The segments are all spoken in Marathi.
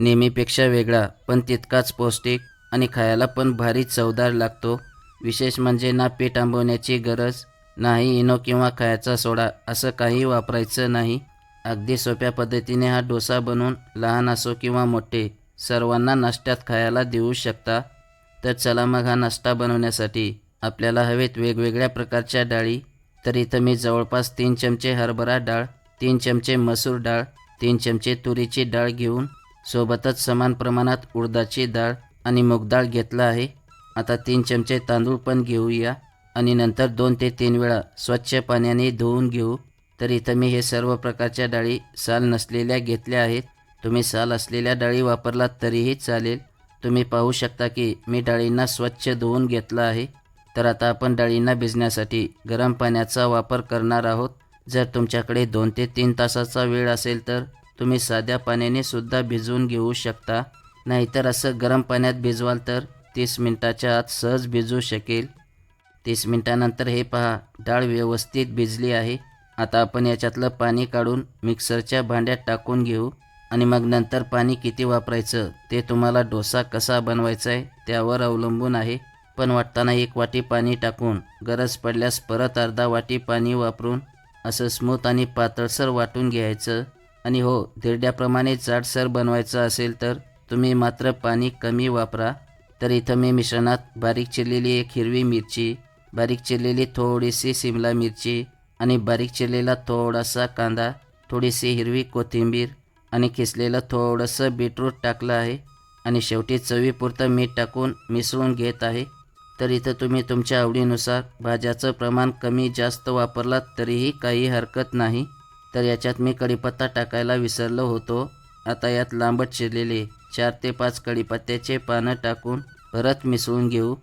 नेहमीपेक्षा वेगळा पण तितकाच पौष्टिक आणि खायला पण भारी चवदार लागतो. विशेष म्हणजे ना पीठ आंबवण्याची गरज नाही इनो किंवा खायचा सोडा असं काही वापरायचं नाही. अगदी सोप्या पद्धतीने हा डोसा बनवून लहान असो किंवा मोठे सर्वांना नाश्त्यात खायला देऊ शकता. तर चला मग हा नाश्ता बनवण्यासाठी. आपल्याला हवेत वेगवेगळ्या प्रकारच्या डाळी तर इथं मी जवळपास तीन चमचे हरभरा डाळ तीन चमचे मसूर डाळ तीन चमचे तुरीची डाळ घेऊन सोबतच समान प्रमाणात उडदाची डाळ आणि मूग डाळ घेतला आहे. आता तीन चमचे तांदूळ पण घेऊया आणि नंतर दोन ते तीन वेळा स्वच्छ पाण्याने धुवून घेऊ. तर इथं मी हे सर्व प्रकारच्या डाळी साल नसलेल्या घेतल्या आहेत. तुम्ही साल असलेल्या डाळी वापरलात तरीही चालेल. तुम्ही पाहू शकता की मी डाळींना स्वच्छ धुवून घेतला आहे. तर आता आपण डाळींना भिजण्यासाठी गरम पाण्याचा वापर करणार आहोत. जर तुमच्याकडे दोन ते तीन तासाचा वेळ असेल तर तुम्ही साध्या पाण्याने सुद्धा भिजवून घेऊ शकता. नाहीतर असं गरम पाण्यात भिजवाल तर तीस मिनटाच्या आत सहज भिजू शकेल. तीस मिनटानंतर हे पहा डाळ व्यवस्थित भिजली आहे. आता आपण याच्यातलं पाणी काढून मिक्सरच्या भांड्यात टाकून घेऊ आणि मग नंतर पाणी किती वापरायचं ते तुम्हाला डोसा कसा बनवायचा आहे त्यावर अवलंबून आहे. पण वाटताना एक वाटी पाणी टाकून गरज पडल्यास परत अर्धा वाटी पाणी वापरून असं स्मूथ आणि पातळसर वाटून घ्यायचं. आणि हो धिरड्याप्रमाणे जाडसर बनवायचं असेल तर तुम्ही मात्र पाणी कमी वापरा. तर इथं मी मिश्रणात बारीक चिरलेली एक हिरवी मिरची बारीक चिरलेली थोडीशी सिमला मिरची आणि बारीक चिरलेला थोडासा कांदा थोडीशी हिरवी कोथिंबीर आणि किसलेलं थोडंसं बीटरूट टाकलं आहे. आणि शेवटी चवीपुरतं मीठ टाकून मिसळून घेत आहे. तर इथं तुम्ही तुमच्या आवडीनुसार भाज्याचं प्रमाण कमी जास्त वापरलात तरीही काही हरकत नाही. तर याच्यात मी कढीपत्ता टाकायला विसरलो होतो. आता यात लांबट चिरलेले चार ते पाच कढीपत्त्याचे पानं टाकून परत मिसळून घेऊ.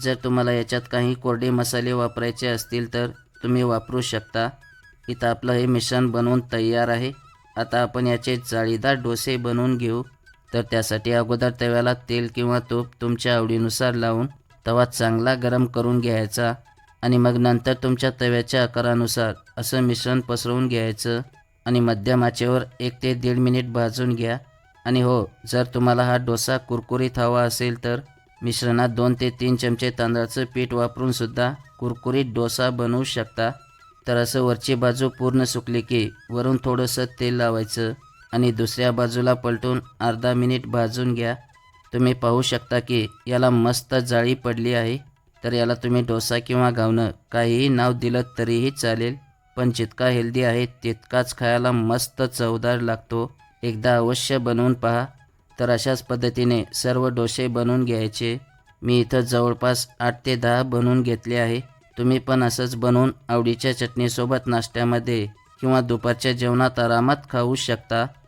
जर तुम्हाला याच्यात काही कोरडे मसाले वापरायचे असतील तर तुम्ही वापरू शकता. इथं आपलं हे मिश्रण बनवून तयार आहे. आता आपण याचे जाळीदार डोसे बनवून घेऊ. तर त्यासाठी अगोदर तव्याला तेल किंवा तूप तुमच्या आवडीनुसार लावून तवा चांगला गरम करून घ्यायचा. आणि मग नंतर तुमच्या तव्याच्या आकारानुसार असं मिश्रण पसरवून घ्यायचं आणि मध्यम आचेवर एक ते दीड मिनिट भाजून घ्या. आणि हो जर तुम्हाला हा डोसा कुरकुरीत हवा असेल तर मिश्रणात दोन ते तीन चमचे तांदळाचं पीठ वापरून सुद्धा कुरकुरीत डोसा बनवू शकता. तर असं वरची बाजू पूर्ण सुकली की वरून थोडंसं तेल लावायचं आणि दुसऱ्या बाजूला पलटून अर्धा मिनिट भाजून घ्या. तुम्ही पाहू शकता की याला मस्त जाळी पडली आहे. तर याला तुम्ही डोसा किंवा गावणं काहीही नाव दिलं तरीही चालेल. पण जितका हेल्दी आहे तितकाच खायला मस्त चवदार लागतो. एकदा अवश्य बनवून पहा. तर अशाच पद्धतीने सर्व डोसे बनवून घ्यायचे. मी इथं जवळपास आठ ते दहा बनवून घेतले आहे. तुम्ही पण असंच बनवून आवडीच्या चटणीसोबत नाश्त्यामध्ये किंवा दुपारच्या जेवणात आरामात खाऊ शकता.